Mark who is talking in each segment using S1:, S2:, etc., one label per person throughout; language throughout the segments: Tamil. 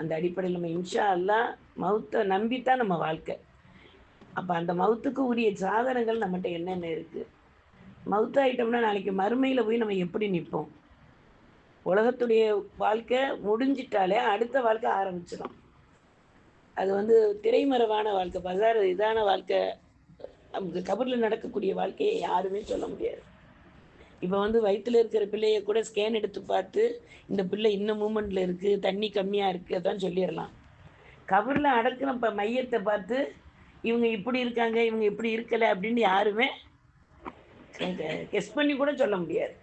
S1: அந்த அடிப்படையில் நம்ம இன்ஷா அல்லா மௌத்தை நம்பித்தான் நம்ம வாழ்க்கை. அப்போ அந்த மௌத்துக்கு உரிய சாதனங்கள் நம்மகிட்ட என்னென்ன இருக்குது மௌத்தாயிட்டோம்னா நாளைக்கு மறுமையில் போய் நம்ம எப்படி நிற்போம் உலகத்துடைய வாழ்க்கை முடிஞ்சிட்டாலே அடுத்த வாழ்க்கை ஆரம்பிச்சிடும் அது வந்து திரைமறைவான வாழ்க்கை பஜார் இதான வாழ்க்கை நமக்கு கபரில் நடக்கக்கூடிய வாழ்க்கையை யாருமே சொல்ல முடியாது. இப்போ வந்து வயிற்றில் இருக்கிற பிள்ளைய கூட ஸ்கேன் எடுத்து பார்த்து இந்த பிள்ளை இன்னும் மூமெண்ட்டில் இருக்குது தண்ணி கம்மியாக இருக்குது அதான் சொல்லிடலாம். கபரில் அடக்கிற இப்போ மையத்தை பார்த்து இவங்க இப்படி இருக்காங்க இவங்க இப்படி இருக்கலை அப்படின்னு யாருமே கெஸ் பண்ணி கூட சொல்ல முடியாது.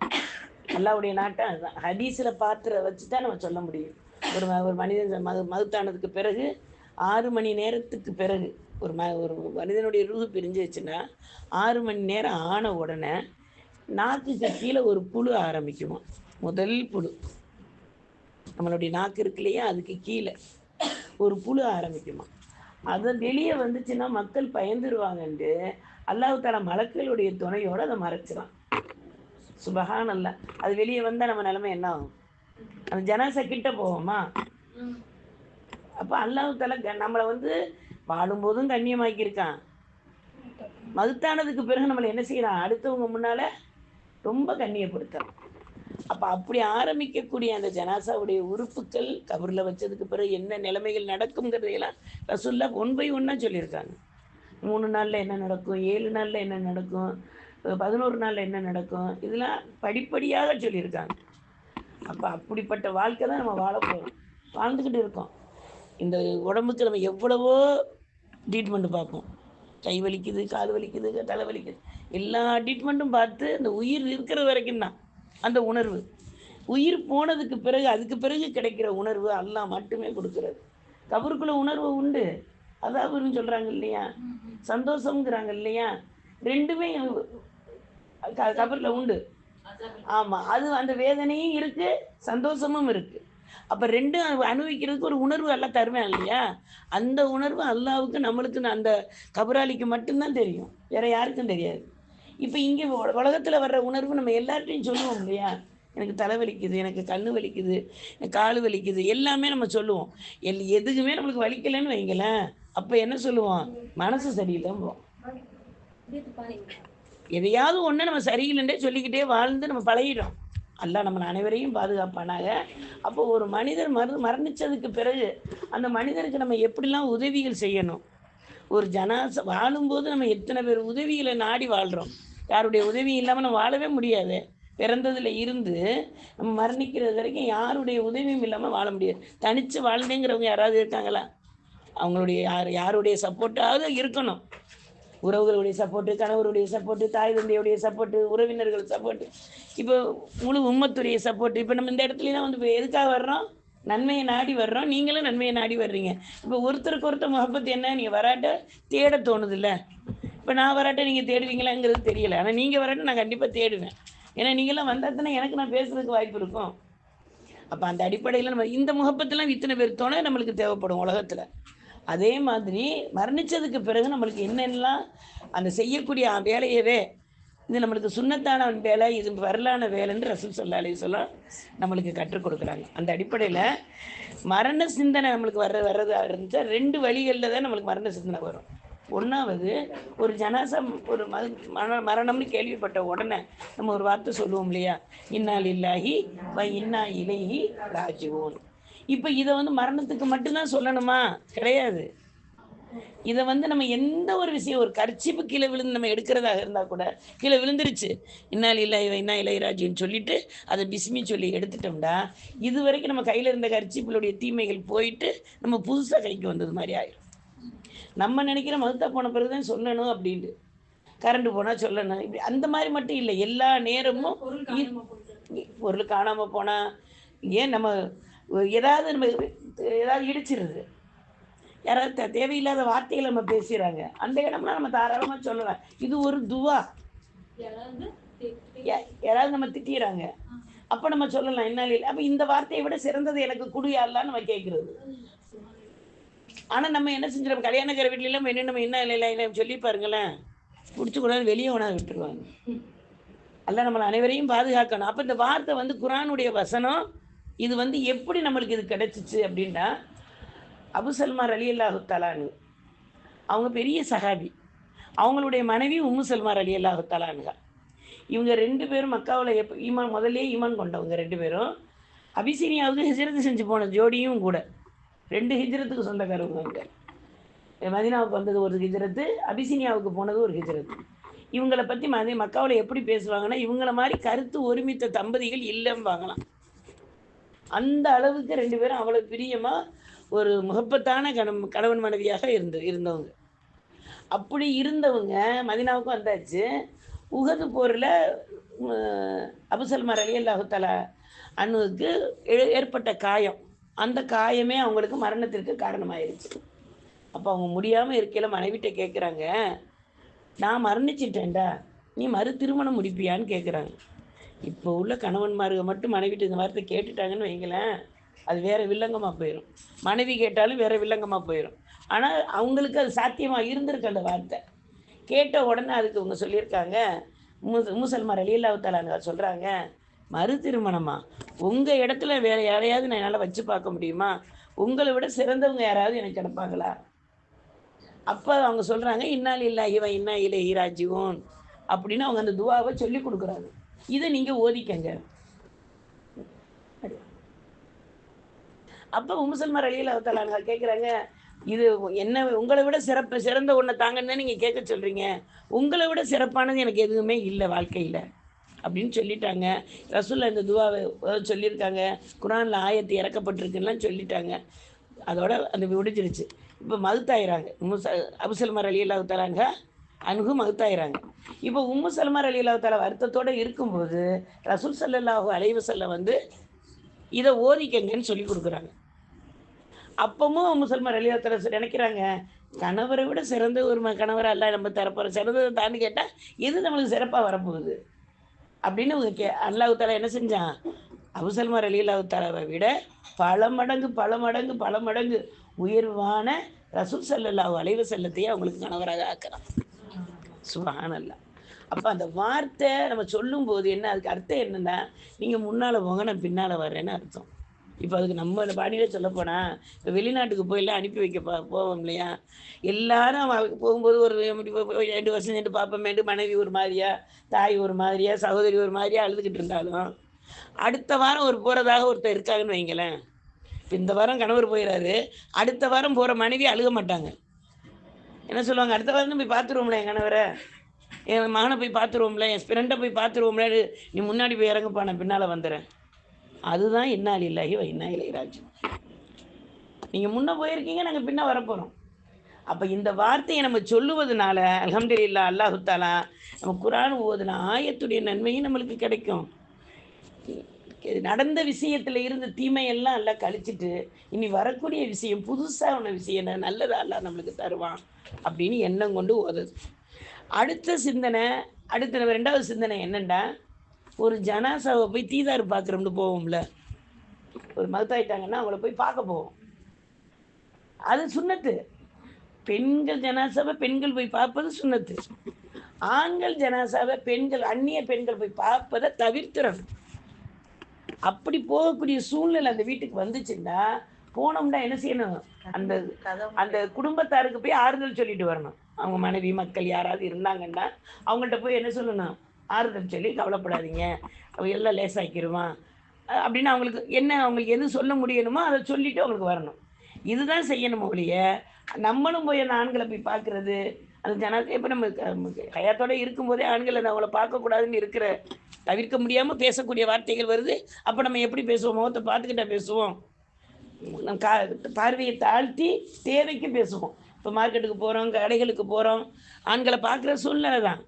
S1: அல்லாவுடைய நாட்டம் அதுதான். ஹதீஸில் பாத்திர வச்சு தான் நம்ம சொல்ல முடியும். ஒரு ஒரு மனிதன் மது மதுத்தானதுக்கு பிறகு ஆறு மணி நேரத்துக்கு பிறகு ஒரு ம ஒரு மனிதனுடைய ரூஹு பிரிஞ்சிச்சுன்னா ஆறு மணி நேரம் ஆன உடனே நாக்குக்கு கீழே ஒரு புழு ஆரம்பிக்குமா? முதல் புழு. நம்மளுடைய நாக்கு இருக்கு இல்லையா? அதுக்கு கீழே ஒரு புழு ஆரம்பிக்குமா? அது வெளியே வந்துச்சுன்னா மக்கள் பயந்துருவாங்கன்ட்டு அல்லாஹ் தாலா மலக்களுடைய துணையோட அதை மறைச்சிடான் சுபகான் அல்ல அது வெளியே வந்தால் நம்ம நிலைமை என்ன ஆகும்? அந்த ஜனாசை கிட்ட போவோமா? அப்போ அல்லாஹ் க- நம்மளை வந்து வாழும்போதும் கண்ணியமாக்கியிருக்கான். மதுத்தானதுக்கு பிறகு நம்மளை என்ன செய்யறான்? அடுத்தவங்க முன்னால ரொம்ப கண்ணியை பொறுத்தார். அப்போ அப்படி ஆரம்பிக்கக்கூடிய அந்த ஜனாசாவுடைய உறுப்புக்கள் கபரில் வச்சதுக்கு பிறகு என்ன நிலைமைகள் நடக்குங்கிறதையெல்லாம் ரசுல்லா ஒன் பை ஒன்னாக சொல்லியிருக்காங்க. மூணு நாளில் என்ன நடக்கும் ஏழு நாளில் என்ன நடக்கும் பதினோரு நாளில் என்ன நடக்கும் இதெல்லாம் படிப்படியாக சொல்லியிருக்காங்க. அப்போ அப்படிப்பட்ட வாழ்க்கை தான் நம்ம வாழ போகிறோம் வாழ்ந்துக்கிட்டு இருக்கோம். இந்த உடம்புக்கு நம்ம எவ்வளவோ ட்ரீட்மெண்ட் பார்ப்போம். கை வலிக்குது கால் வலிக்குது தலை வலிக்குது. எல்லா ட்ரீட்மெண்ட்டும் பார்த்து அந்த உயிர் இருக்கிற வரைக்கும் தான் அந்த உணர்வு. உயிர் போனதுக்கு பிறகு அதுக்கு பிறகு கிடைக்கிற உணர்வு அல்லாஹ் மட்டுமே கொடுக்குறது. கபருக்குள்ள உணர்வு உண்டு. அதாவதுன்னு சொல்கிறாங்க இல்லையா? சந்தோஷங்கிறாங்க இல்லையா? ரெண்டுமே க கபரில் உண்டு. ஆமாம் அது அந்த வேதனையும் இருக்குது சந்தோஷமும் இருக்குது அப்போ ரெண்டும் அனுபவிக்கிறதுக்கு ஒரு உணர்வு எல்லாம் தருவேன் இல்லையா? அந்த உணர்வு அல்லாவுக்கு நம்மளுக்கு அந்த கபராளிக்கு மட்டும்தான் தெரியும். வேற யாருக்கும் தெரியாது. இப்போ இங்கே உலகத்தில் வர்ற உணர்வு நம்ம எல்லார்ட்டையும் சொல்லுவோம் இல்லையா? எனக்கு தலை வலிக்குது எனக்கு கண்ணு வலிக்குது எனக்கு கால் வலிக்குது எல்லாமே நம்ம சொல்லுவோம். எல் எதுக்குமே நம்மளுக்கு வலிக்கலைன்னு வைங்களேன். அப்போ என்ன சொல்லுவோம்? மனசு சரியில்லைம்போம் எதையாவது ஒன்று நம்ம சரியில்லைன்றே சொல்லிக்கிட்டே வாழ்ந்து நம்ம பழகிடும் அல்லாஹ் நம்ம அனைவரையும் பாதுகாப்பானாக. அப்போ ஒரு மனிதர் மரு மரணிச்சதுக்கு பிறகு அந்த மனிதருக்கு நம்ம எப்படிலாம் உதவிகள் செய்யணும்? ஒரு ஜனாச வாழும்போது நம்ம எத்தனை பேர் உதவிகளை நாடி வாழ்கிறோம் யாருடைய உதவி இல்லாமல் நம்ம வாழவே முடியாது. பிறந்ததில் இருந்து நம்ம மரணிக்கிறது வரைக்கும் யாருடைய உதவியும் இல்லாமல் வாழ முடியாது. தனித்து வாழ்ந்தேங்கிறவங்க யாராவது இருக்காங்களா? அவங்களுடைய யார் யாருடைய சப்போர்ட்டாவது இருக்கணும். உறவுகளுடைய சப்போர்ட்டு கணவருடைய சப்போர்ட்டு தாய் தந்தையுடைய சப்போர்ட்டு உறவினர்கள் சப்போர்ட்டு இப்போ முழு உம்மத்துடைய சப்போர்ட் இப்போ நம்ம இந்த இடத்துலலாம் வந்து இப்போ எதுக்காக வர்றோம்? நன்மையை நாடி வர்றோம். நீங்களும் நன்மையை நாடி வர்றீங்க. இப்போ ஒருத்தருக்கு ஒருத்தர் முகப்பத்து என்ன? நீங்கள் வராட்ட தேட தோணுதில்ல. இப்போ நான் வராட்ட நீங்கள் தேடுவீங்களாங்கிறது தெரியல. ஆனால் நீங்கள் வராட்ட நான் கண்டிப்பாக தேடுவேன். ஏன்னா நீங்களாம் வந்தால் தானே எனக்கு நான் பேசுறதுக்கு வாய்ப்பு இருக்கும். அப்போ அந்த அடிப்படையில் நம்ம இந்த முகப்பத்தெல்லாம் இத்தனை பேர் துணை நம்மளுக்கு தேவைப்படும் உலகத்தில். அதே மாதிரி மரணிச்சதுக்கு பிறகு நம்மளுக்கு என்னென்னலாம் அந்த செய்யக்கூடிய வேலையவே இது நம்மளுக்கு சுண்ணத்தான வேலை இது வரலான வேலைன்னு ரசூல் சொல்லா அலைஹி நம்மளுக்கு கற்றுக் கொடுக்குறாங்க. அந்த அடிப்படையில் மரண சிந்தனை நம்மளுக்கு வர்ற வர்றதா இருந்துச்சா ரெண்டு வழிகளில் தான் நம்மளுக்கு மரண சிந்தனை வரும். ஒன்றாவது ஒரு ஜனாசம் ஒரு மது மரண மரணம்னு கேள்விப்பட்ட உடனே நம்ம ஒரு வார்த்தை சொல்லுவோம் இல்லையா? இன்னால் இல்லாஹி வ இன்னா இலைஹி ராஜுவோன் இப்போ இதை வந்து மரணத்துக்கு மட்டும்தான் சொல்லணுமா? கிடையாது. இதை வந்து நம்ம எந்த ஒரு விஷயம் ஒரு கர்ச்சிப்பு கீழே விழுந்து நம்ம எடுக்கிறதாக இருந்தால் கூட கீழே விழுந்துருச்சு. இன்னால் இல்லை இன்னா இளையராஜின்னு சொல்லிட்டு அதை பிஸ்மி சொல்லி எடுத்துட்டோம்டா. இது வரைக்கும் நம்ம கையில் இருந்த கர்ச்சிப்புகளுடைய தீமைகள் போயிட்டு நம்ம புதுசாக கைக்கு வந்தது மாதிரி ஆயிடும் நம்ம நினைக்கிற மதுத்தா போன பிறகு தான் சொல்லணும் அப்படின்ட்டு. கரண்ட் போனால் சொல்லணும். இப்படி அந்த மாதிரி மட்டும் இல்லை எல்லா நேரமும் பொருள் காணாமல் போனால் ஏன் நம்ம ஏதாவது நம்ம ஏதாவது இடிச்சிருது. யாராவது தேவையில்லாத வார்த்தைகளை நம்ம பேசுகிறாங்க அந்த இடம்லாம் நம்ம தாராளமாக சொல்லலாம். இது ஒரு துவா. யாராவது நம்ம திட்டிடுறாங்க அப்போ நம்ம சொல்லலாம் என்ன இல்லை. அப்போ இந்த வார்த்தையை விட சிறந்தது எனக்கு குடியாடலாம் நம்ம கேட்குறது ஆனால் நம்ம என்ன செஞ்சிடும் கல்யாணக்கார வீட்லாம் என்ன நம்ம என்ன இல்லை இல்லை சொல்லி பாருங்களேன். பிடிச்சி கொண்டாந்து வெளியே கொண்டாந்து விட்டுருவாங்க. அல்ல நம்மளை அனைவரையும் பாதுகாக்கணும். அப்போ இந்த வார்த்தை வந்து குரானுடைய வசனம் இது வந்து எப்படி நம்மளுக்கு இது கிடைச்சிச்சு அப்படின்னா அபு சல்மா அலி அல்லாஹு தலானு அவங்க பெரிய சஹாபி. அவங்களுடைய மனைவி உம்மு சல்மார் அலி அல்லாஹு தலானுகா இவங்க ரெண்டு பேரும் மக்காவில் எப்போ ஈமான் முதல்லே ஈமான் கொண்டவங்க ரெண்டு பேரும். அபிசீனியாவுக்கு ஹிஜ்ரத்து செஞ்சு போன ஜோடியும் கூட. ரெண்டு ஹிஜ்ரத்துக்கு சொந்தக்காரவங்க அவங்க மதினாவுக்கு வந்தது ஒரு ஹிஜ்ரத்து அபிசீனியாவுக்கு போனது ஒரு ஹிஜ்ரத்து. இவங்களை பற்றி மதி மக்காவில் எப்படி பேசுவாங்கன்னா இவங்கள மாதிரி கருத்து ஒருமித்த தம்பதிகள் இல்லைம்பாங்களாம் அந்த அளவுக்கு ரெண்டு பேரும் அவ்வளோ பிரியமாக ஒரு முகப்பத்தான கணம் கணவன் மனைவியாக இருந்து இருந்தவங்க. அப்படி இருந்தவங்க மதினாவுக்கும் வந்தாச்சு. உகது போரில் அபுசல்மார் அலி அல்லாஹுத்தலா அண்ணுவுக்கு ஏ- ஏற்பட்ட காயம். அந்த காயமே அவங்களுக்கு மரணத்திற்கு காரணமாயிருச்சு. அப்போ அவங்க முடியாமல் இருக்கையில் மனைவிட்ட கேட்குறாங்க நான் மரணிச்சிட்டேன்டா. நீ மறு திருமணம் முடிப்பியான்னு கேட்குறாங்க இப்போ உள்ள கணவன்மார்க மட்டும் மனைவிட்டு இந்த வார்த்தை கேட்டுட்டாங்கன்னு வைங்களேன் அது வேற வில்லங்கமாக போயிடும் மனைவி கேட்டாலும் வேற வில்லங்கமாக போயிடும் ஆனால் அவங்களுக்கு அது சாத்தியமாக இருந்திருக்கு அந்த வார்த்தை. கேட்ட உடனே அதுக்கு இவங்க சொல்லியிருக்காங்க மூச மூசல்மார் அலியல்லாவுத்தாலாங்க சொல்கிறாங்க மறு திருமணமா? உங்கள் இடத்துல வேற யாரையாவது நான் என்னால் வச்சு பார்க்க முடியுமா? உங்களை விட சிறந்தவங்க யாராவது எனக்கு கிடப்பாங்களா? அப்போ அவங்க சொல்கிறாங்க இன்னால் இல்லை இவன் இன்னா இல்லை ஈராஜிவோன் அப்படின்னு அவங்க அந்த துவாவை சொல்லி கொடுக்குறாங்க. இதை நீங்கள் ஓதிக்கங்க. அப்போ முசல்மார் அலியில் அவத்தலாங்க கேட்குறாங்க இது என்ன உங்களை விட சிறப்பு சிறந்த ஒன்றை தாங்கன்னு தான் நீங்கள் கேட்க சொல்கிறீங்க உங்களை விட சிறப்பானது எனக்கு எதுவுமே இல்லை வாழ்க்கையில். அப்படின்னு சொல்லிட்டாங்க. ரசூல்லா இந்த துவாவை சொல்லியிருக்காங்க. குரானில் ஆயத்து இறக்கப்பட்டிருக்குலாம் சொல்லிட்டாங்க. அதோட அந்த முடிஞ்சிருச்சு. இப்போ மகுத்தாயிராங்க முச அபுசல்மார் அலி அல்லாஹ் தலாங்க அணுகு மகுத்தாயிராங்க இப்போ உம்மு சல்மார் அலி அல்லா தலா வருத்தத்தோடு இருக்கும்போது ரசூல் சல்லாஹூ அலைவு செல்ல வந்து இதை ஓதிக்கங்கன்னு சொல்லி கொடுக்குறாங்க. அப்பவும் அல்லா அலியாத்தல நினைக்கிறாங்க கணவரை விட சிறந்த ஒரு ம- கணவரை அல்ல நம்ம தரப்போகிறோம் சிறந்ததை தாண்டி கேட்டால் எது நம்மளுக்கு சிறப்பாக வரப்போகுது? அப்படின்னு அவங்க கே அல்லாஹு தாலா என்ன செஞ்சான்? அபுசல்மார் அலி அல்லாஹு தாலாவை விட பல மடங்கு பல மடங்கு பல மடங்கு உயர்வான ரசூல் சல்லல்லாஹு அலைவ செல்லத்தையே அவங்களுக்கு கணவராக ஆக்கிறான். சுபஹானல்லாஹ் அப்போ அந்த வார்த்தை நம்ம சொல்லும்போது என்ன அதுக்கு அர்த்தம் என்னன்னா நீங்கள் முன்னால் போங்க நான் பின்னால் வர்றேன்னு அர்த்தம். இப்போ அதுக்கு நம்ம பாடியில் சொல்லப்போனா இப்போ வெளிநாட்டுக்கு போயெல்லாம் அனுப்பி வைக்க போ போவோம் இல்லையா? எல்லாரும் போகும்போது ஒரு ரெண்டு வருஷம் சென்று பார்ப்போமேட்டு மனைவி ஒரு மாதிரியா தாய் ஒரு மாதிரியா சகோதரி ஒரு மாதிரியா அழுதுகிட்டு இருந்தாலும் அடுத்த வாரம் ஒரு போகிறதாக ஒருத்தர் இருக்காங்கன்னு வைங்களேன். இப்போ இந்த வாரம் கணவர் போயிடாரு அடுத்த வாரம் போகிற மனைவி அழுக மாட்டாங்க. என்ன சொல்லுவாங்க? அடுத்த வாரம் போய் பார்த்துருவோம்ல என் கணவரை. என் மகனை போய் பார்த்துருவோம்ல என் ஃப்ரெண்டை போய் பார்த்துருவோம்ல நீ முன்னாடி போய் இறங்குப்பா நான் பின்னால் வந்துடுறேன் அதுதான் இன்னால் இல்லாஹி வ இன்னா இளையராஜ். நீங்கள் முன்னே போயிருக்கீங்க நாங்கள் பின்ன வரப்போகிறோம் அப்போ இந்த வார்த்தையை நம்ம சொல்லுவதனால அல்ஹம்துலில்லா அல்லாஹு தாலா நம்ம குரான் ஓதுன ஆயத்துடைய நன்மையும் நம்மளுக்கு கிடைக்கும். நடந்த விஷயத்துல இருந்து தீமையெல்லாம் எல்லாம் கழிச்சிட்டு இனி வரக்கூடிய விஷயம் புதுசாக உள்ள விஷயம் என்ன நல்லதா எல்லாம் நம்மளுக்கு தருவான் அப்படின்னு எண்ணம் கொண்டு ஓதுது. அடுத்த சிந்தனை அடுத்த நம்ம ரெண்டாவது சிந்தனை என்னண்டா? ஒரு ஜனாசாவை போய் தீதார் பார்க்குறோம்னு போவோம்ல. ஒரு மகத்தாயிட்டாங்கன்னா அவங்கள போய் பார்க்க போவோம். அது சுண்ணத்து. பெண்கள் ஜனாசாவை பெண்கள் போய் பார்ப்பது சுண்ணத்து. ஆண்கள் ஜனாசாவை பெண்கள் அந்நிய பெண்கள் போய் பார்ப்பதை தவிர்த்துறணும். அப்படி போகக்கூடிய சூழ்நிலை அந்த வீட்டுக்கு வந்துச்சுன்னா போனோம்னா என்ன செய்யணும்? அந்த அந்த குடும்பத்தாருக்கு போய் ஆறுதல் சொல்லிட்டு வரணும். அவங்க மனைவி மக்கள் யாராவது இருந்தாங்கன்னா அவங்கள்ட்ட போய் என்ன சொல்லணும்? ஆறுதல் சொல்லி கவலைப்படாதீங்க. அவ எல்லாம் லேசாக்கிடுவான் அப்படின்னு அவங்களுக்கு என்ன அவங்களுக்கு எது சொல்ல முடியணுமோ அதை சொல்லிட்டு அவங்களுக்கு வரணும். இதுதான் செய்யணும் ஒழிய நம்மளும் போய் அந்த ஆண்களை போய் பார்க்கறது அந்த ஜன இப்போ நம்ம ஹயாத்தோடு இருக்கும்போதே இருக்கும்போதே ஆண்களை அவங்கள பார்க்கக்கூடாதுன்னு இருக்கிற தவிர்க்க முடியாமல் பேசக்கூடிய வார்த்தைகள் வருது. அப்போ நம்ம எப்படி பேசுவோம்? முகத்தை பார்த்துக்கிட்டா பேசுவோம். நம் கா பார்வையை தாழ்த்தி தேவைக்கு பேசுவோம். இப்போ மார்க்கெட்டுக்கு போகிறோம் கடைகளுக்கு போகிறோம் ஆண்களை பார்க்குற சூழ்நிலை தான்.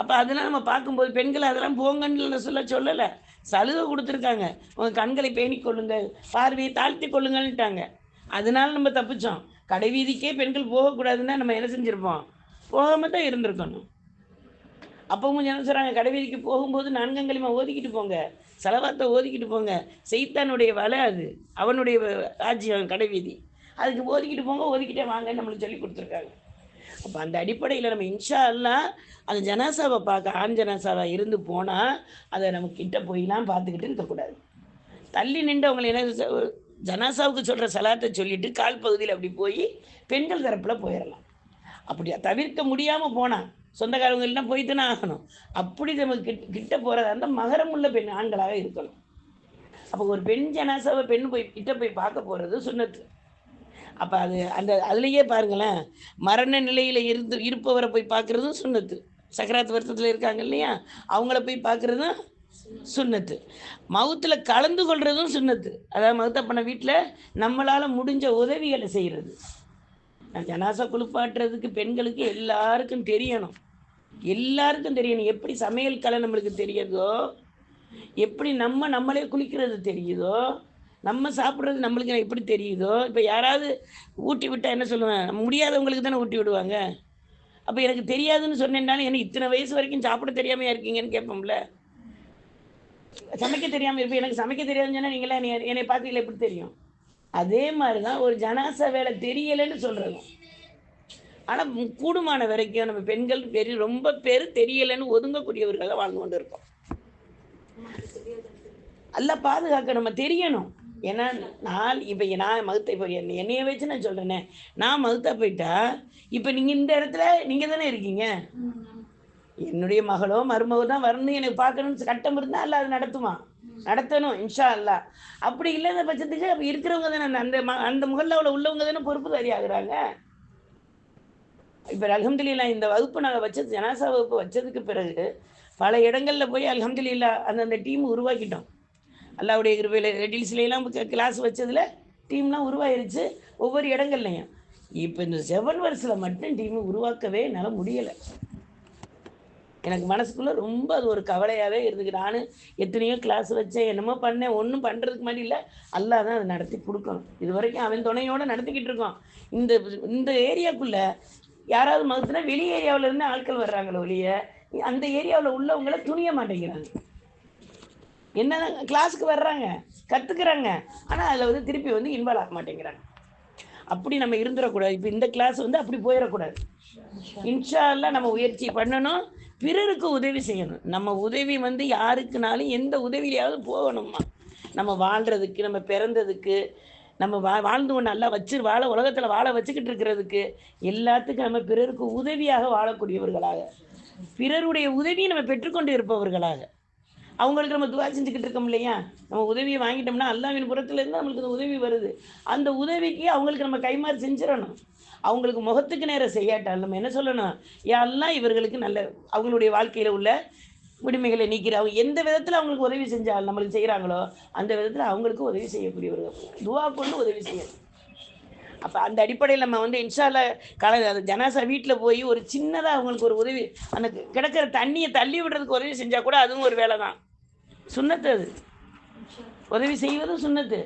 S1: அப்போ அதெல்லாம் நம்ம பார்க்கும்போது பெண்கள் அதெல்லாம் போங்கன்னு சொல்ல சொல்லலை. சலுகை கொடுத்துருக்காங்க. உங்கள் கண்களை பேணிக் கொள்ளுங்கள் பார்வையை தாழ்த்தி கொள்ளுங்கள்ட்டாங்க அதனால நம்ம தப்பிச்சோம். கடை வீதிக்கே பெண்கள் போகக்கூடாதுன்னா நம்ம என்ன செஞ்சுருப்போம்? போகாமல் தான் இருந்திருக்கணும். அப்பவும் என்ன சொல்கிறாங்க கடைவீதிக்கு போகும்போது நான்கங்களிமா ஓதிக்கிட்டு போங்க. செலவாத்தை ஓதிக்கிட்டு போங்க. செய்தானுடைய வலை அது. அவனுடைய ராஜ்யம் கடைவீதி அதுக்கு ஓதிக்கிட்டு போங்க ஓதிக்கிட்டே வாங்கன்னு நம்மளுக்கு சொல்லி கொடுத்துருக்காங்க. அப்போ அந்த அடிப்படையில் நம்ம இன்ஷா எல்லாம் அந்த ஜனாசாவை பார்க்க ஆண் ஜனாசாவை இருந்து போனால் அதை நம்ம கிட்ட போய்லாம் பார்த்துக்கிட்டு இருக்கக்கூடாது. தள்ளி நின்று அவங்களை என்ன ஜனாசாவுக்கு சொல்கிற சலாத்தை சொல்லிட்டு கால் பகுதியில் அப்படி போய் பெண்கள் தரப்பில் போயிடலாம். அப்படி தவிர்க்க முடியாமல் போனான் சொந்தக்காரவங்கள்லாம் போய் தானே ஆகணும். அப்படி நம்ம கிட்ட கிட்ட போகிறதா இருந்தால் மகரம் உள்ள பெண் ஆண்களாக இருக்கணும். அப்போ ஒரு பெண் ஜனாசாவை பெண் போய் கிட்ட போய் பார்க்க போகிறது சுண்ணத்து. அப்போ அது அந்த அதுலேயே பாருங்களேன். மரண நிலையில் இருந்து இருப்பவரை போய் பார்க்குறதும் சுண்ணத்து. சக்கராத் வருத்தத்தில் இருக்காங்க இல்லையா? அவங்கள போய் பார்க்குறதும் சுண்ணத்து. மவுத்தில் கலந்து கொள்றதும் சுண்ணத்து. அதாவது மவுத்தப்பண்ண வீட்டில் நம்மளால் முடிஞ்ச உதவிகளை செய்கிறது நான் ஜனாசா குளிப்பாட்டுறதுக்கு பெண்களுக்கு எல்லாருக்கும் தெரியணும். எல்லாருக்கும் தெரியணும். எப்படி சமையல் கலை நம்மளுக்கு தெரியுதோ எப்படி நம்ம நம்மளே குளிக்கிறது தெரியுதோ நம்ம சாப்பிட்றது நம்மளுக்கு எப்படி தெரியுதோ இப்போ யாராவது ஊட்டி விட்டால் என்ன சொல்லுவேன் முடியாதவங்களுக்கு தானே ஊட்டி விடுவாங்க. அப்போ எனக்கு தெரியாதுன்னு சொன்னேன்னாலும் எனக்கு இத்தனை வயசு வரைக்கும் சாப்பிட தெரியாமையா இருக்கீங்கன்னு கேட்போம்ல. சமைக்க தெரியாமல் இருப்பேன். எனக்கு சமைக்க தெரியாதுன்னு சொன்னால் நீங்களே என்னை என்னை பார்த்தீங்களா எப்படி தெரியும்? அதே மாதிரி தான் ஒரு ஜனாசா வேலை தெரியலைன்னு சொல்கிறாங்க ஆனால் கூடுமான வரைக்கும் நம்ம பெண்கள் பெரிய ரொம்ப பேர் தெரியலைன்னு ஒதுங்கக்கூடியவர்களாக வாழ்ந்து கொண்டு இருக்கோம் நல்லா பாதுகாக்க நம்ம தெரியணும். ஏன்னா நான் இப்போ நான் மகத்தை இப்போ என்னையை என்னைய வச்சு நான் சொல்கிறேனே நான் மகுத்தா போயிட்டா இப்போ நீங்கள் இந்த இடத்துல நீங்கள் தானே இருக்கீங்க? என்னுடைய மகளோ மருமகோ தான் வரணும் எனக்கு பார்க்கணும்னு கட்டம் இருந்தால் அல்ல அது நடத்துமா? நடத்தணும் இன்ஷா அல்லா அப்படி இல்லாத பட்சத்துக்கு அப்போ இருக்கிறவங்க தானே அந்த- அந்த ம அந்த உள்ளவங்க தானே பொறுப்புதாரி ஆகுறாங்க இப்போ அல்ஹம்துலில்லா இந்த வகுப்பு நாங்கள் வச்சது ஜனாசா வகுப்பு வச்சதுக்கு பிறகு பல இடங்களில் போய் அல்ஹம்துலில்லா அந்தந்த டீம் உருவாக்கிட்டோம். அல்லாவுடைய கிருபையில் ரெடில்ஸ்லாம் கிளாஸ் வச்சதில் டீம்லாம் உருவாயிருச்சு ஒவ்வொரு இடங்கள்லையும். இப்போ இந்த செவன் வர்ஸில் மட்டும் டீம் உருவாக்கவே என்னால் முடியலை. எனக்கு மனசுக்குள்ளே ரொம்ப அது ஒரு கவலையாகவே இருந்துக்கு நான் எத்தனையோ கிளாஸ் வச்சேன் என்னமோ பண்ணேன் ஒன்றும் பண்ணுறதுக்கு மாதிரி இல்லை. அல்லாஹ் தான் அதை நடத்தி கொடுக்கணும். இது வரைக்கும் அவன் துணையோடு நடத்திக்கிட்டு இருக்கோம் இந்த இந்த ஏரியாக்குள்ளே யாராவது மகத்துனா வெளி ஏரியாவுல இருந்து ஆட்கள் வர்றாங்களோ ஒழிய அந்த ஏரியாவில் உள்ளவங்கள துணிய மாட்டேங்கிறாங்க. என்ன கிளாஸுக்கு வர்றாங்க கற்றுக்குறாங்க ஆனால் அதில் வந்து திருப்பி வந்து இன்வால்வ் ஆக மாட்டேங்கிறாங்க. அப்படி நம்ம இருந்துடக்கூடாது இப்போ இந்த கிளாஸ் வந்து அப்படி போயிடக்கூடாது இன்ஷா நம்ம முயற்சி பண்ணணும். பிறருக்கு உதவி செய்யணும். நம்ம உதவி வந்து யாருக்குனாலும் எந்த உதவியிலையாவது போகணுமா நம்ம வாழ்கிறதுக்கு நம்ம பிறந்ததுக்கு நம்ம வா வாழ்ந்து ஒன்று நல்லா வச்சு வாழ உலகத்தில் வாழ வச்சுக்கிட்டு இருக்கிறதுக்கு எல்லாத்துக்கும் நம்ம பிறருக்கு உதவியாக வாழக்கூடியவர்களாக. பிறருடைய உதவியை நம்ம பெற்றுக்கொண்டு இருப்பவர்களாக. அவங்களுக்கு நம்ம துவா செஞ்சுக்கிட்டு இருக்கோம் இல்லையா? நம்ம உதவியை வாங்கிட்டோம்னா அல்லாவின் புறத்துலேருந்து நம்மளுக்கு அந்த உதவி வருது. அந்த உதவிக்கு அவங்களுக்கு நம்ம கைமாறு செஞ்சிடணும். அவங்களுக்கு முகத்துக்கு நேரம் செய்யாட்டால் நம்ம என்ன சொல்லணும்? எல்லாம் இவர்களுக்கு நல்ல அவங்களுடைய வாழ்க்கையில் உள்ள விடுமைகளை நீக்கிற அவங்க எந்த விதத்தில் அவங்களுக்கு உதவி செஞ்சால் நம்மளுக்கு செய்கிறாங்களோ அந்த விதத்தில் அவங்களுக்கு உதவி செய்யக்கூடியவர்கள் துவா கொண்டு உதவி செய்யணும். அப்போ அந்த அடிப்படையில் நம்ம வந்து இன்ஷால கல ஜனாசா வீட்டில் போய் ஒரு சின்னதாக அவங்களுக்கு ஒரு உதவி அந்த கிடக்கிற தண்ணியை தள்ளி விடுறதுக்கு உதவி செஞ்சால் கூட அதுவும் ஒரு வேலை தான் சுண்ணத்து அது. உதவி செய்வதும் சுண்ணத்து.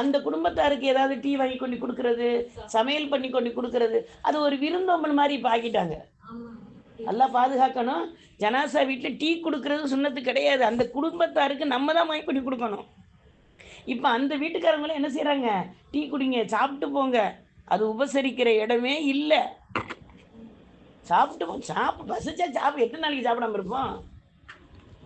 S1: அந்த குடும்பத்தாருக்கு ஏதாவது டீ வாங்கி கொண்டு கொடுக்கறது சமையல் பண்ணி கொண்டு கொடுக்கறது அது ஒரு விருந்தோம்பல் மாதிரி இப்போ ஆக்கிட்டாங்க. நல்லா பாதுகாக்கணும். ஜனாசா வீட்டில் டீ கொடுக்கறது சுண்ணத்து கிடையாது. அந்த குடும்பத்தாருக்கு நம்ம தான் வாங்கி பண்ணி கொடுக்கணும். இப்போ அந்த வீட்டுக்காரங்களும் என்ன செய்கிறாங்க டீ குடிங்க சாப்பிட்டு போங்க. அது உபசரிக்கிற இடமே இல்லை. சாப்பிட்டு போ சாப்பிட்டு பசிச்சா சாப்பிட எத்தனை நாளைக்கு சாப்பிடாம இருப்போம்?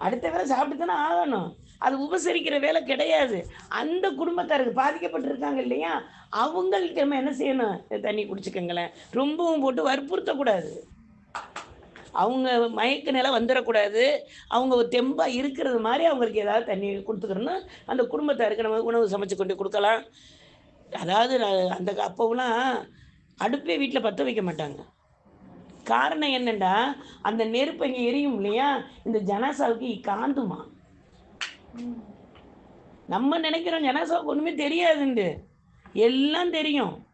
S1: அடுத்த வேளை சாப்பிட்டு தானே ஆகணும். அது உபசரிக்கிற வேலை கிடையாது. அந்த குடும்பத்தாருக்கு பாதிக்கப்பட்டிருக்காங்க இல்லையா? அவங்களுக்கு நம்ம என்ன செய்யணும்? தண்ணி குடிச்சுக்கங்களேன். ரொம்பவும் போட்டு வற்புறுத்தக்கூடாது. அவங்க மயக்க நிலை வந்துடக்கூடாது அவங்க தெம்பாக இருக்கிறது மாதிரி அவங்களுக்கு ஏதாவது தண்ணி கொடுத்துக்கிறோன்னா அந்த குடும்பத்தாருக்கு நம்ம உணவு சமைச்சு கொண்டு கொடுக்கலாம். அதாவது அந்த அப்போலாம் அடுப்பே வீட்டில் பற்ற வைக்க மாட்டாங்க. காரணம் என்னென்னா அந்த நெருப்பு இங்கே எரியும் இல்லையா? இந்த ஜனாசாவுக்கு காந்துமா? நம்ம நினைக்கிறோம் ஜனாசாவுக்கு ஒன்றுமே தெரியாதுண்டு. எல்லாம் தெரியும்.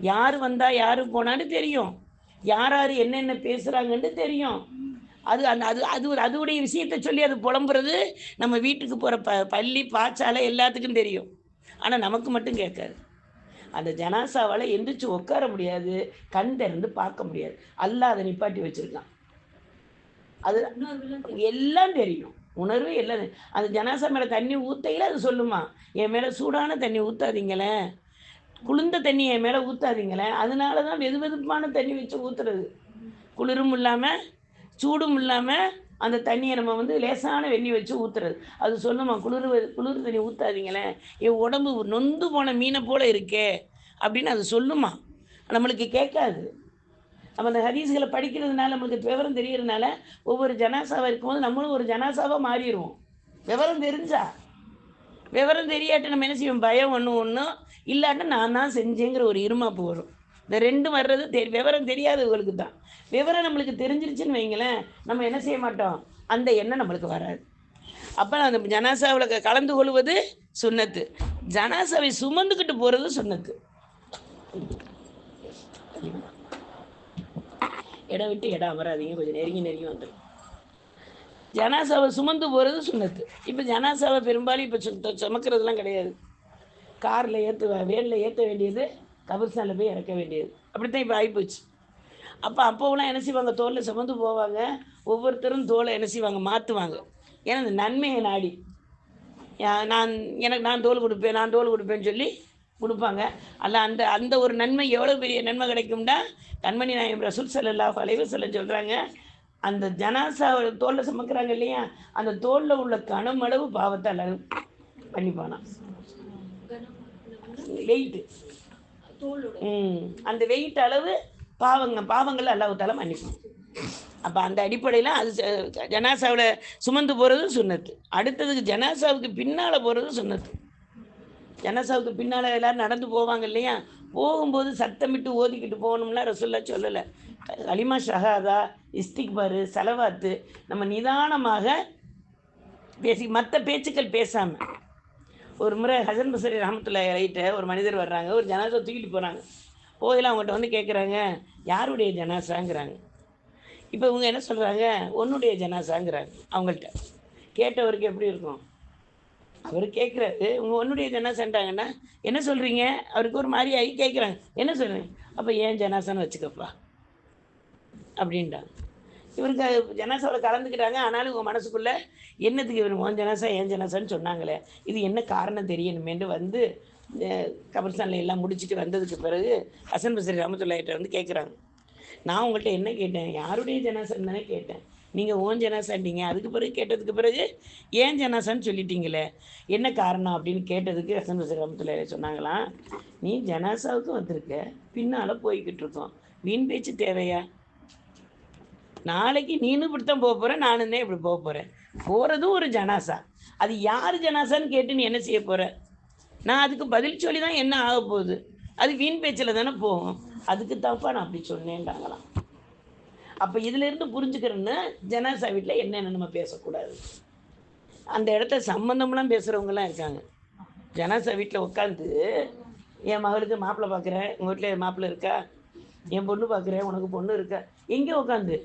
S1: யார் வந்தா யார் போனான்னு தெரியும். யார் யார் என்னென்ன பேசுகிறாங்கன்னு தெரியும். அது அந்த அது அது ஒரு அதுடைய விஷயத்தை சொல்லி அது புலம்புறது நம்ம வீட்டுக்கு போகிற ப பள்ளி பாச்சாலை எல்லாத்துக்கும் தெரியும். ஆனால் நமக்கு மட்டும் கேட்காது. அந்த ஜனாசாவால் எந்திரிச்சு உட்கார முடியாது. கண் திறந்து பார்க்க முடியாது. அல்லாஹ் அதை நிப்பாட்டி வச்சிருக்கான். அது எல்லாம் தெரியும். உணர்வு இல்லை அது ஜனாசா மேலே தண்ணி ஊற்றையில அது சொல்லுமா. என் மேலே சூடான தண்ணி ஊற்றாதீங்களேன் குளிர்ந்த தண்ணி என் மேலே ஊற்றாதீங்களேன் அதனால தான் வெது வெதுப்பான தண்ணி வச்சு ஊற்றுறது குளிரும் இல்லாமல் சூடும் இல்லாமல் அந்த தண்ணியை நம்ம வந்து லேசான வெண்ணி வச்சு ஊற்றுறது அது சொல்லுமா குளிர் குளிர் தண்ணி ஊற்றாதீங்களேன் என் உடம்பு நொந்து போன மீனை போல இருக்கே. அப்படின்னு அது சொல்லுமா. நம்மளுக்கு கேட்காது. நம்ம அந்த ஹதீஸ்களை படிக்கிறதுனால நம்மளுக்கு விவரம் தெரியறதுனால ஒவ்வொரு ஜனாசாவாக இருக்கும்போது நம்மளும் ஒரு ஜனாசாவாக மாறிடுவோம். விவரம் தெரிஞ்சா? விவரம் தெரியாட்ட நம்ம என்ன செய்வோம்? பயம் ஒன்று ஒன்றும் இல்லாட்ட நான் தான் செஞ்சேங்கிற ஒரு இருமாப்பு வரும். இந்த ரெண்டும் வர்றது தெ விவரம் தெரியாதவங்களுக்கு தான். விவரம் நம்மளுக்கு தெரிஞ்சிருச்சுன்னு வைங்களேன் நம்ம என்ன செய்ய மாட்டோம்? அந்த எண்ணம் நம்மளுக்கு வராது. அப்போ அந்த ஜனாசாவில் கலந்து கொள்வது சுண்ணத்து. ஜனாசாவை சுமந்துக்கிட்டு போகிறது சுன்னத்து இடம் விட்டு இடம் அமராதிங்க. கொஞ்சம் நெருங்கி நெருங்கி வந்துடும் ஜனாசாவை சுமந்து போகிறது சுண்ணத்து. இப்போ ஜனாசாவை பெரும்பாலும் இப்போ சு சுமக்கிறதுலாம் கிடையாது. காரில் ஏற்ற வேனில் ஏற்ற வேண்டியது கபர்ஸ்தானில் போய் இறக்க வேண்டியது. அப்படித்தான் இப்போ ஆகிப்போச்சு அப்போ அப்போவெல்லாம் என்ன செய்வாங்க? தோலில் சுமந்து போவாங்க. ஒவ்வொருத்தரும் தோலை என்ன செய்வாங்க? மாற்றுவாங்க ஏன்னா இந்த நன்மையை நாடி. நான் எனக்கு நான் தோல் கொடுப்பேன் நான் தோல் கொடுப்பேன்னு சொல்லி கொடுப்பாங்க. அல்ல அந்த அந்த ஒரு நன்மை எவ்வளோ பெரிய நன்மை கிடைக்கும்னா கண்மணி நாயம் ரசூல் ஸல்லல்லாஹு அலைவு வஸல்லம் சொல்கிறாங்க அந்த ஜனாசா தோலில் சுமக்கிறாங்க இல்லையா அந்த தோலில் உள்ள கனமளவு பாவத்தை எல்லாரும் பண்ணிப்பானா வெயிட்டு ம் அந்த வெயிட் அளவு பாவங்க பாவங்கள் அல்லாஹ்தால மன்னிப்பான் அப்போ அந்த அடிப்படையில் அது ச- ஜனாசாவில் சுமந்து போகிறது சொன்னது அடுத்ததுக்கு ஜனாசாவுக்கு பின்னால் போகிறது சொன்னது ஜனசாவுக்கு பின்னால் எல்லாரும் நடந்து போவாங்க இல்லையா? போகும்போது சத்தமிட்டு ஓதிக்கிட்டு போகணும்னா ரசுல்லா சொல்லலை. அலிமா ஷஹாதா இஸ்திக்பாரு செலவாத்து நம்ம நிதானமாக பேசி மற்ற பேச்சுக்கள் பேசாமல் ஒரு முறை ஹசன் பசரி ரஹமத்துல்லா ரைட்ட ஒரு மனிதர் வர்றாங்க ஒரு ஜனாசா தூக்கிட்டு போகிறாங்க போதில் அவங்ககிட்ட வந்து கேட்குறாங்க யாருடைய ஜனாசாங்கிறாங்க? இப்போ இவங்க என்ன சொல்கிறாங்க உன்னுடைய ஜனாசாங்கிறாங்க. அவங்கள்ட்ட. கேட்டவருக்கு எப்படி இருக்கும்? அவர் கேட்குறாரு உங்க உன்னுடைய ஜனாசான்ட்டாங்கன்னா என்ன சொல்கிறீங்க அவருக்கு ஒரு மாதிரி ஆகி கேட்குறாங்க என்ன சொல்கிறீங்க அப்போ ஏன் ஜனாசனம் வச்சுக்கப்பா? அப்படின்ட்டாங்க இவருக்கு ஜனாசாவில் கலந்துக்கிட்டாங்க. ஆனாலும் உங்கள் மனசுக்குள்ளே என்னத்துக்கு இவர் உன் ஜனாசா ஏன் ஜனாசான்னு சொன்னாங்களே? இது என்ன காரணம் தெரியணுமேண்டு வந்து கபர்ஸ்தானில் எல்லாம் முடிச்சுட்டு வந்ததுக்கு பிறகு ஹசன் பசரி ரமத்துல்லாயிட்ட வந்து கேட்குறாங்க நான் உங்கள்கிட்ட என்ன கேட்டேன்? யாருடைய ஜனாசன் தானே கேட்டேன். நீங்கள் ஓன் ஜனாசான்ட்டீங்க அதுக்கு பிறகு கேட்டதுக்கு பிறகு ஏன் ஜனாசான்னு சொல்லிட்டீங்களே? என்ன காரணம் அப்படின்னு கேட்டதுக்கு ஹசன் பசரி சொன்னாங்களாம் நீ ஜனாசாவுக்கு வந்திருக்க பின்னால் போய்கிட்டு இருக்கோம். வீண் பேச்சு தேவையா? நாளைக்கு நீனும் இப்படித்தான் போக போகிறேன் நானும் தான் இப்படி போக போகிறேன் போகிறதும் ஒரு ஜனாசா அது யார் ஜனாசான்னு கேட்டு நீ என்ன செய்ய போகிற நான் அதுக்கு பதில் சொல்லி தான் என்ன ஆக போகுது? அது வீண் பேச்சில் தானே போகும். அதுக்கு தப்பா நான் அப்படி சொன்னேன்டாங்களாம். அப்போ இதிலிருந்து புரிஞ்சுக்கிறேன்னு ஜனாசா வீட்டில் என்னென்ன நம்ம பேசக்கூடாது. அந்த இடத்த சம்மந்தம்லாம் பேசுகிறவங்கலாம் இருக்காங்க. ஜனாசா வீட்டில் உட்காந்து என் மகளுக்கு மாப்பிள்ளை பார்க்குறேன் உங்கள் வீட்டில் மாப்பிள்ளை இருக்கா? என் பொண்ணு பார்க்குறேன் உனக்கு பொண்ணு இருக்கா? எங்கே உட்காந்து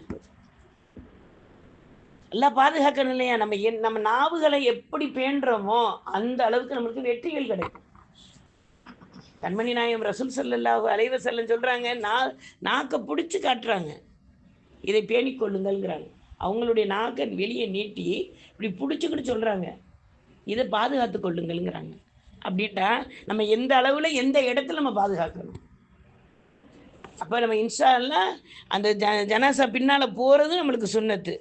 S1: எல்லாம் பாதுகாக்கணும் இல்லையா? நம்ம என் நம்ம நாவுகளை எப்படி பேண்டுறோமோ அந்த அளவுக்கு நம்மளுக்கு வெற்றிகள் கிடைக்கும். கண்மணி நாயம் ரசூல் ஸல்லல்லாஹு அலைஹி வஸல்லம் சொல்கிறாங்க நா நாக்கை பிடிச்சி காட்டுறாங்க. இதை பேணிக்கொள்ளுங்கள்ங்கிறாங்க அவங்களுடைய நாக்கன் வெளியே நீட்டி இப்படி பிடிச்சிக்கிட்டு சொல்கிறாங்க இதை பாதுகாத்து கொள்ளுங்கள்ங்கிறாங்க. அப்படின்ட்டா நம்ம எந்த அளவில் எந்த இடத்துல நம்ம பாதுகாக்கணும்? அப்போ நம்ம இன்ஸ்டாலாம் அந்த ஜ ஜனாசா பின்னால் போகிறது நம்மளுக்கு சுன்னத்து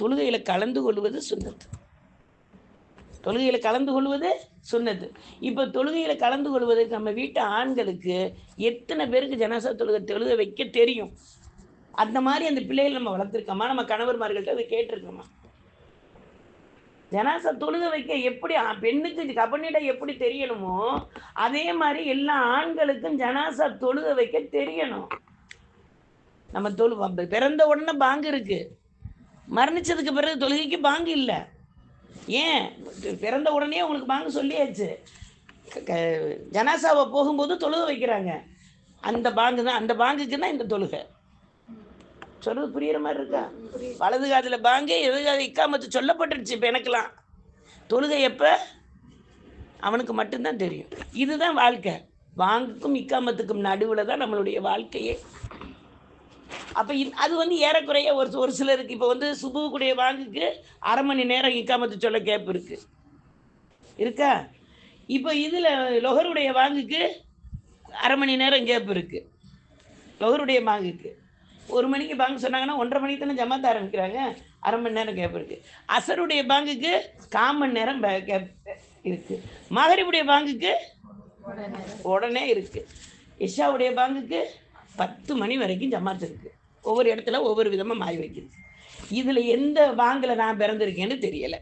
S1: தொழுகையில் கலந்து கொள்வது சுன்னத்து தொழுகையில் கலந்து கொள்வது சுண்ணத்து. இப்போ தொழுகையில் கலந்து கொள்வதற்கு நம்ம வீட்டு ஆண்களுக்கு எத்தனை பேருக்கு ஜனாசா தொழுகை தொழுகை வைக்க தெரியும்? அந்த மாதிரி அந்த பிள்ளைகள் நம்ம வளர்த்துருக்கோமா? நம்ம கணவர்மார்கள்ட்ட அதை கேட்டிருக்கோமா? ஜனாசா தொழுகை வைக்க எப்படி ஆ- பெண்ணுக்கு கபனிட எப்படி தெரியணுமோ அதே மாதிரி எல்லா ஆண்களுக்கும் ஜனாசா தொழுகை வைக்க தெரியணும். நம்ம தொழு பிறந்த உடனே பாங்கு இருக்கு. மரணிச்சதுக்கு பிறகு தொழுகைக்கு பாங்கு இல்லை. ஏன்? பிறந்த உடனே உங்களுக்கு பாங்கு சொல்லியாச்சு. ஜனாசாவை போகும்போது தொழுகை வைக்கிறாங்க. அந்த பாங்கு தான் அந்த பாங்குக்கு தான் இந்த தொழுகை. சொல்றது புரியுற மாதிரி இருக்கா? வலது காதுல பாங்கே இடது காது இக்காமத்து சொல்லப்பட்டுருச்சு இப்போ எனக்கெல்லாம். தொழுகை எப்போ? அவனுக்கு மட்டும்தான் தெரியும். இதுதான் வாழ்க்கை. வாங்குக்கும் இக்காமத்துக்கும் நடுவில் தான் நம்மளுடைய வாழ்க்கையே. அப்போ அது வந்து ஏறக்குறைய ஒரு ஒரு சிலருக்கு இப்போ வந்து சுபுவுக்குடைய வாங்குக்கு அரை மணி நேரம் இக்காமத்து சொல்ல கேப் இருக்கு. இருக்கா? இப்போ இதில் லொகருடைய வாங்குக்கு அரை மணி நேரம் கேப் இருக்கு. லொகருடைய வாங்குக்கு. ஒரு மணிக்கு பாங்கு சொன்னாங்கன்னா ஒன்றரை மணிக்கு தானே ஜமாத்த ஆரம்பிக்கிறாங்க? அரை மணி நேரம் கேப் இருக்குது அசருடைய பாங்குக்கு கால் மணி நேரம் பே- கேப் இருக்குது மகரிபுடைய பாங்குக்கு உடனே இருக்குது இஷாவுடைய பாங்குக்கு பத்து மணி வரைக்கும் ஜமாத்திருக்கு ஒவ்வொரு இடத்துல ஒவ்வொரு விதமாக மாறி வைக்குது. இதில் எந்த பாங்கில் நான் பிறந்திருக்கேன்னு தெரியலை.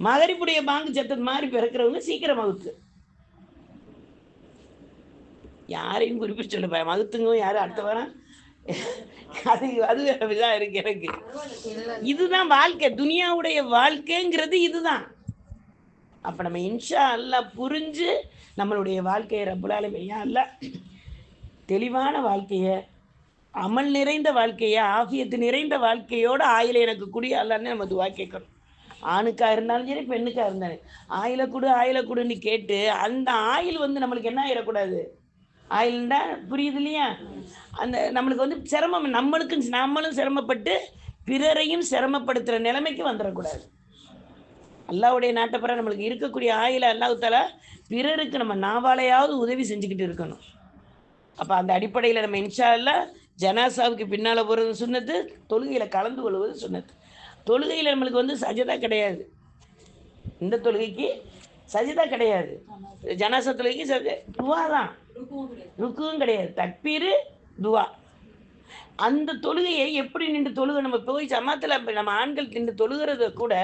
S1: மகரிப்புடைய பாங்கு சத்தது மாதிரி பிறக்கிறவங்க சீக்கிரம் மகுத்து யாரையும் குறிப்பிட்டு சொல்ல மகுத்துங்க யாரும் அடுத்த வாரம் அது அது அப்படிதான் இருக்கு எனக்கு. இதுதான் வாழ்க்கை. துனியாவுடைய வாழ்க்கைங்கிறது இதுதான். அப்போ நம்ம இன்ஷா அல்லாஹ் புரிஞ்சு நம்மளுடைய வாழ்க்கையை ரப்புலாலும் ஐயா அல்ல தெளிவான வாழ்க்கையை அமல் நிறைந்த வாழ்க்கையை ஆகியத்து நிறைந்த வாழ்க்கையோட ஆயில எனக்கு குடி அல்லன்னு நம்ம துவா கேட்கணும். ஆணுக்கா இருந்தாலும் சரி பெண்ணுக்கா இருந்தாலும் ஆயில கொடு ஆயில கொடுன்னு கேட்டு அந்த ஆயில் வந்து நம்மளுக்கு என்ன ஆயிடக்கூடாது ஆயிலண்டா புரியுது இல்லையா? அந்த நம்மளுக்கு வந்து சிரமம் நம்மளுக்கும் நம்மளும் சிரமப்பட்டு பிறரையும் சிரமப்படுத்துகிற நிலைமைக்கு வந்துடக்கூடாது அல்லாவுடைய நாட்டப்பறம் நம்மளுக்கு இருக்கக்கூடிய ஆயில அல்லாஹால பிறருக்கு நம்ம நாவாலையாவது உதவி செஞ்சுக்கிட்டு இருக்கணும். அப்போ அந்த அடிப்படையில் நம்ம இன்ஷா ஜனாசாவுக்கு பின்னால் போகிறது சொன்னது தொழுகையில் கலந்து கொள்வது சொன்னது தொழுகையில் நம்மளுக்கு வந்து சஜதா கிடையாது. இந்த தொழுகைக்கு சஜிதா கிடையாது. ஜனாசா தொழுகைக்கு சஜ துவா தான் ருக்குவும் கிடையாது. தக்பீரு துவா. அந்த தொழுகையை எப்படி நின்று தொழுக? நம்ம போய் ஜமாத்தில் நம்ம ஆண்கள் நின்று தொழுகிறத கூட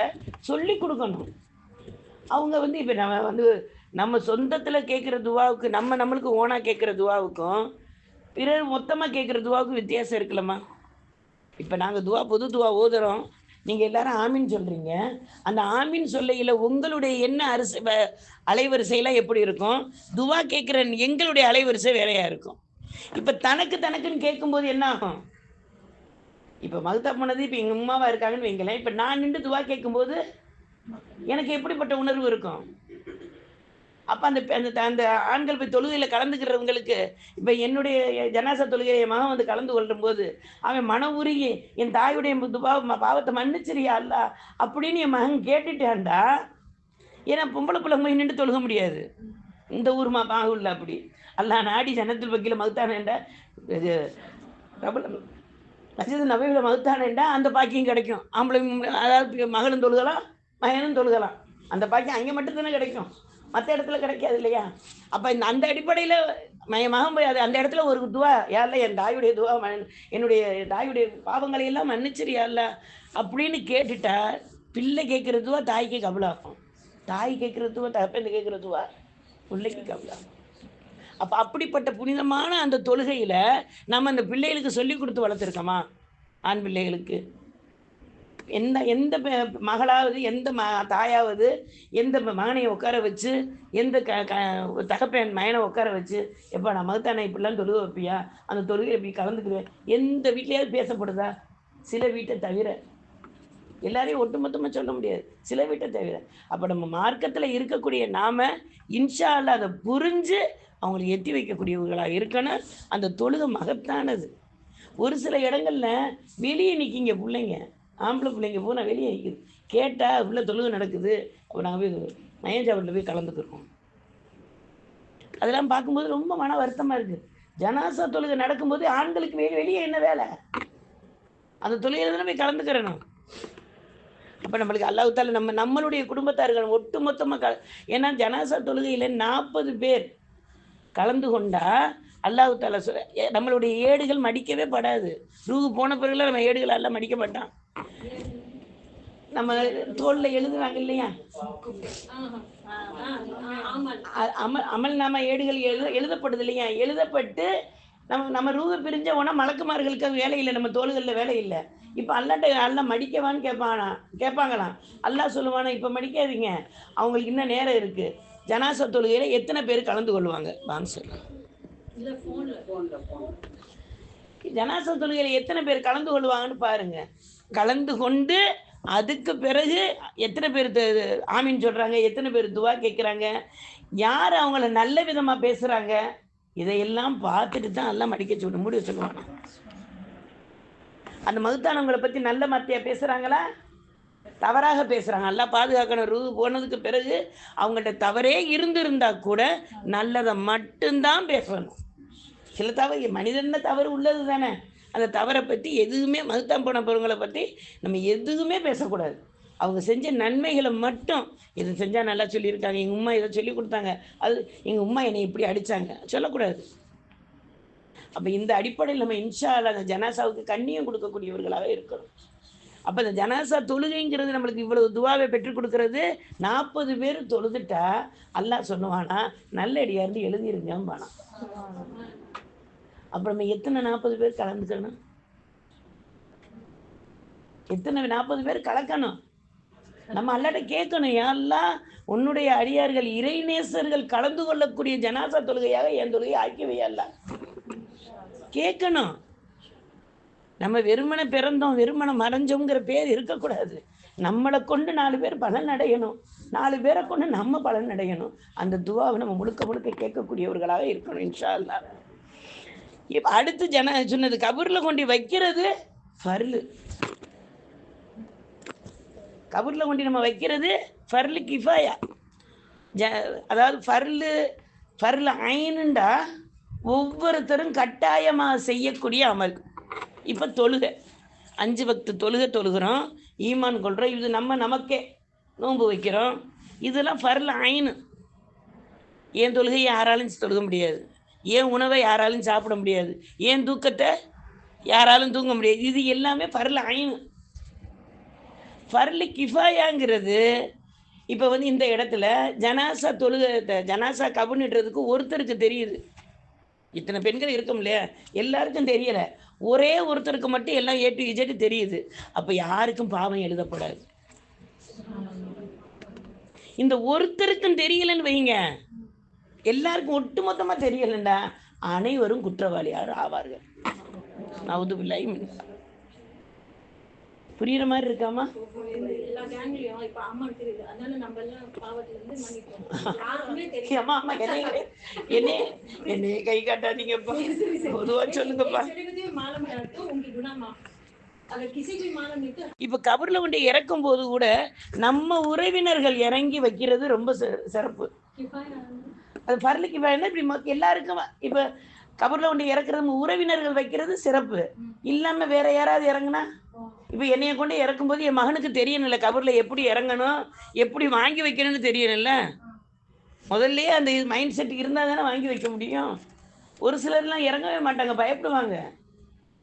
S1: சொல்லி கொடுக்கணும். அவங்க வந்து இப்போ நம்ம வந்து நம்ம சொந்தத்தில் கேட்குற துவாவுக்கு நம்ம நம்மளுக்கு ஓனாக கேட்குற துவாவுக்கும் பிறர் மொத்தமாக கேட்குற துவாவுக்கும் வித்தியாசம் இருக்குல்லம்மா. இப்போ நாங்கள் துவா பொது துவா ஓதுறோம். நீங்கள் எல்லாரும் ஆமீன் சொல்கிறீங்க அந்த ஆமீன் சொல்லையில் உங்களுடைய என்ன அரிசி வ- அலைவரிசையெல்லாம் எப்படி இருக்கும்? துவா கேட்குற எங்களுடைய அலைவரிசை வேறையாக இருக்கும். இப்போ தனக்கு தனக்குன்னு கேட்கும்போது என்ன ஆகும்? இப்போ மகத்தா போனது இப்போ எங்கள் அம்மாவாக இருக்காங்கன்னு வைங்களேன். இப்போ நான் நின்று துவா கேட்கும்போது எனக்கு எப்படிப்பட்ட உணர்வு இருக்கும்? அப்போ அந்த அந்த அந்த ஆண்கள் போய் தொழுகையில் கலந்துக்கிறவங்களுக்கு இப்போ என்னுடைய ஜனாசா தொழுகையை என் மகன் வந்து கலந்து கொள்ளும் போது அவன் மன உருகி என் தாயுடைய பாவத்தை மன்னிச்சிரியா அல்ல? அப்படின்னு என் மகன் கேட்டுட்டான்டா. ஏன்னா பொம்பளை பிள்ளைங்க போய் நின்று தொழுக முடியாது. இந்த ஊர் மா பாகுல்ல அப்படி. அல்லா நாடி ஜனத்தில் வக்கீல மகுத்தானேண்டா இது பிரபலம் மசித நபையில் மகுத்தானேண்டா அந்த பாக்கியம் கிடைக்கும். ஆம்பளை அதாவது மகளும் தொழுகலாம் மகனும் தொழுகலாம். அந்த பாக்கியம் அங்கே மட்டும்தானே கிடைக்கும். மற்ற இடத்துல கிடைக்காது இல்லையா? அப்போ இந்த அந்த அடிப்படையில் என் மகன் போய் அது அந்த இடத்துல ஒரு துவா யாரில் என் தாயுடைய துவா என்னுடைய தாயுடைய பாவங்களை எல்லாம் மன்னிச்சிரியால அப்படின்னு கேட்டுட்டா பிள்ளை கேட்குற துவா தாய்க்கு கபலாகும். தாய் கேட்குற துவா தகப்பன் கேட்குற துவா பிள்ளைக்கு கபலாகும். அப்போ அப்படிப்பட்ட புனிதமான அந்த தொழுகையில் நம்ம அந்த பிள்ளைகளுக்கு சொல்லி கொடுத்து வளர்த்துருக்கோமா? ஆண் பிள்ளைகளுக்கு. எந்த எந்த பெ- மகளாவது எந்த ம தாயாவது எந்த மகனையை உட்கார வச்சு எந்த க க தகப்பன் மயனை உட்கார வச்சு எப்போ நான் மகத்தானே இப்படிலாம் தொழுக வைப்பியா? அந்த தொழுகை இப்படி கலந்துக்குவேன் எந்த வீட்லேயாவது பேசப்படுதா? சில வீட்டை தவிர. எல்லாரையும் ஒட்டுமொத்தமாக சொல்ல முடியாது. சில வீட்டை தவிர. அப்போ நம்ம மார்க்கத்தில் இருக்கக்கூடிய நாம இன்ஷா அல்ல அதை புரிஞ்சு அவங்களுக்கு எத்தி வைக்கக்கூடியவர்களாக இருக்கணும். அந்த தொழுகை மகத்தானது. ஒரு சில இடங்களில் வெளியே நிற்கிங்க பிள்ளைங்க. ஆம்பளை பிள்ளைங்க பூரா வெளியே நிற்குது கேட்டால் உள்ள தொழுகை நடக்குது. அப்போ நாங்கள் போய் மயஞ்சாவட்டில் போய் கலந்துக்கிறோம் அதெல்லாம் பார்க்கும்போது ரொம்ப மன வருத்தமாக இருக்குது ஜனாசா தொழுகை நடக்கும்போது ஆண்களுக்கு வெளியே வெளியே என்ன வேலை? அந்த தொழுகையில் தானே போய் கலந்துக்கிறணும் அப்போ நம்மளுக்கு அல்லாஹால நம்ம நம்மளுடைய குடும்பத்தார்கள் ஒட்டு மொத்தமாக க ஏன்னா ஜனாசா தொழுகையில் நாற்பது பேர் கலந்து கொண்டா அல்லாஹு தாலா சொல்ல நம்மளுடைய ஏடுகள் மடிக்கவே படாது. ரூ போன பிறகுலாம் நம்ம ஏடுகள் எல்லாம் மடிக்க மாட்டான். நம்ம தோல்ல எழுதுறாங்க இல்லையா? அமல் அமல் நாம ஏடுகள் எழுத எழுதப்படுது இல்லையா? எழுதப்பட்டு நம்ம நம்ம ரூப பிரிஞ்ச உடனே மலக்குமார்களுக்கு வேலை இல்லை. நம்ம தோள்களில் வேலை இல்லை. இப்போ அல்லாட்ட அல்லா மடிக்கவான்னு கேட்பானா கேட்பாங்களாம் அல்லாஹ் சொல்லுவானா இப்போ மடிக்காதீங்க. அவங்களுக்கு இன்னும் நேரம் இருக்குது ஜனாச தொழுகையில் எத்தனை பேர் கலந்து கொள்வாங்க? வாங்க சொல்லுங்க. ஜனாச தொழுகையில் எத்தனை பேர் கலந்து கொள்வாங்கன்னு பாருங்கள் கலந்து கொண்டு அதுக்கு பிறகு எத்தனை பேர் த- ஆமீன் எத்தனை பேர் துவா கேட்குறாங்க யார் அவங்கள நல்ல விதமாக பேசுகிறாங்க இதையெல்லாம் பார்த்துட்டு தான் எல்லாம் மடிக்க சொல்லு முடிவு சொல்லுவாங்க அந்த மகுத்தானவங்களை பற்றி நல்ல மத்தியாக பேசுகிறாங்களா தவறாக பேசுகிறாங்க நல்லா பாதுகாக்கணும். ரூ போனதுக்கு பிறகு அவங்கள்ட்ட தவறே இருந்திருந்தா கூட நல்லதை மட்டும்தான் பேசணும். சில தவறு மனிதன தவறு உள்ளது தானே அந்த தவறை பற்றி எதுவுமே மதுத்தம் போன பொருங்களை பற்றி நம்ம எதுவுமே பேசக்கூடாது. அவங்க செஞ்ச நன்மைகளை மட்டும் இது செஞ்சால் நல்லா சொல்லியிருக்காங்க எங்கள் உம்மா இதை சொல்லி கொடுத்தாங்க அது எங்கள் உம்மா என்னை இப்படி அடித்தாங்க சொல்லக்கூடாது. அப்போ இந்த அடிப்படையில் நம்ம இன்ஷால அந்த ஜனாசாவுக்கு கண்ணியம் கொடுக்கக்கூடியவர்களாக இருக்கணும். அப்போ இந்த ஜனாசா தொழுகைங்கிறது நம்மளுக்கு இவ்வளவு துவாவை பெற்றுக் கொடுக்கறது. நாற்பது பேர் தொழுதுட்டா அல்லாஹ் சொல்லுவானா நல்லடியா இருந்து எழுதிருங்கம்பானா அப்புறமே எத்தனை நாற்பது பேர் கலந்துக்கணும்? எத்தனை நாற்பது பேர் கலக்கணும்? நம்ம அல்லாட்ட கேட்கணும் யாரெல்லாம் உன்னுடைய அடியார்கள் இறைநேசர்கள் கலந்து கொள்ளக்கூடிய ஜனாசா தொழுகையாக என் தொழுகையை ஆக்கி வையல்ல கேட்கணும். நம்ம வெறுமனை பிறந்தோம் வெறுமனை மறைஞ்சோங்கிற பேர் இருக்கக்கூடாது. நம்மளை கொண்டு நாலு பேர் பலன் அடையணும். நாலு பேரை கொண்டு நம்ம பலன் அடையணும். அந்த துவாவை நம்ம முழுக்க முழுக்க கேட்கக்கூடியவர்களாக இருக்கணும் இன்ஷா அல்லாஹ். இப்போ அடுத்து ஜன சொன்னது கபூரில் கொண்டு வைக்கிறது ஃபர்லு. கபூரில் கொண்டு நம்ம வைக்கிறது ஃபர்லு கிஃபாயா. ஜ அதாவது ஃபர்லு ஃபர்லு ஐனுண்டா ஒவ்வொருத்தரும் கட்டாயமாக செய்யக்கூடிய அமல். இப்போ தொழுகை. அஞ்சு பக்து தொழுகை தொழுகிறோம். ஈமான் கொள்கிறோம் இது நம்ம நமக்கே நோன்பு வைக்கிறோம். இதெல்லாம் ஃபர்ல ஐனு. ஏன் தொழுகை யாராலும் தொழுக முடியாது. ஏன் உணவை யாராலும் சாப்பிட முடியாது? ஏன் தூக்கத்தை யாராலும் தூங்க முடியாது? இது எல்லாமே பரல ஐனு பரலி கிஃபாயாங்கிறது இப்போ வந்து இந்த இடத்துல ஜனாசா தொழுகத்தை ஜனாசா கபுன்னுன்றதுக்கு ஒருத்தருக்கு தெரியுது. இத்தனை பெண்கள் இருக்கும் இல்லையா? எல்லாருக்கும் தெரியலை. ஒரே ஒருத்தருக்கு மட்டும் எல்லாம் ஏ டு இஜெட் தெரியுது. அப்போ யாருக்கும் பாவம் எழுதப்படாது. இந்த ஒருத்தருக்கும் தெரியலன்னு வைங்க. எல்லாருக்கும் ஒட்டுமொத்தமாக தெரியலண்டா. அனைவரும் குற்றவாளியார் ஆவார்கள். நவுது மின்ஹா. புரியுற மாதிரி இருக்காமா? அம்மா அம்மா என்னைய என்னைய கை காட்டாதீங்கப்பா பொதுவா சொல்லுங்கப்பா.
S2: இப்ப கபர்ல
S1: இப்போ கபரில் கொண்டு இறக்கும் போது கூட நம்ம உறவினர்கள் இறங்கி வைக்கிறது ரொம்ப சிறப்பு. அது பரலுக்கு வேணா இப்படி மொத்த- எல்லாருக்கும் இப்போ கபரில் கொண்டு இறக்குறது உறவினர்கள் வைக்கிறது சிறப்பு. இல்லாம வேற யாராவது இறங்குனா? இப்போ என்னைய கொண்டு இறக்கும்போது என் மகனுக்கு தெரியணும்ல கபரில் எப்படி இறங்கணும் எப்படி வாங்கி வைக்கணும்னு தெரியணும்ல? முதல்லயே அந்த மைண்ட் செட் இருந்தால் தானே வாங்கி வைக்க முடியும். ஒரு சிலர்லாம் இறங்கவே மாட்டாங்க பயப்படுவாங்க.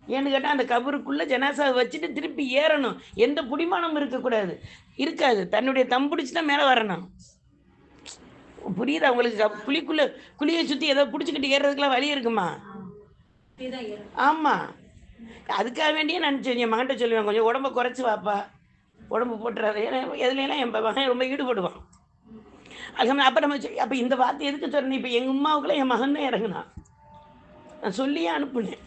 S1: ஏன்னு கேட்டால் அந்த கபருக்குள்ளே ஜனாசாவை வச்சுட்டு திருப்பி ஏறணும். எந்த புடிமானமும் இருக்கக்கூடாது. இருக்காது. தன்னுடைய தம்பிடிச்சு தான் மேலே வரணும். புரியுதா உங்களுக்கு? கப்- குழிக்குள்ள குழியை சுற்றி ஏதோ பிடிச்சிக்கிட்டு ஏறுறதுக்குலாம் வழி இருக்குமா? ஆமாம் அதுக்காக வேண்டியே நான் சரி என் மகன்கிட்ட சொல்லுவேன் கொஞ்சம் உடம்ப குறைச்சி வாப்பா. உடம்பு போட்டுறாரு ஏன்னா எதுலாம் என் மகன் ரொம்ப ஈடுபடுவான். அதுக்கு அப்போ நம்ம அப்போ இந்த வார்த்தை எதுக்கு சொன்னேன் இப்போ எங்கள் அம்மாவுக்குலாம் என் மகன் தான் இறங்கினான். நான் சொல்லியே அனுப்புனேன்.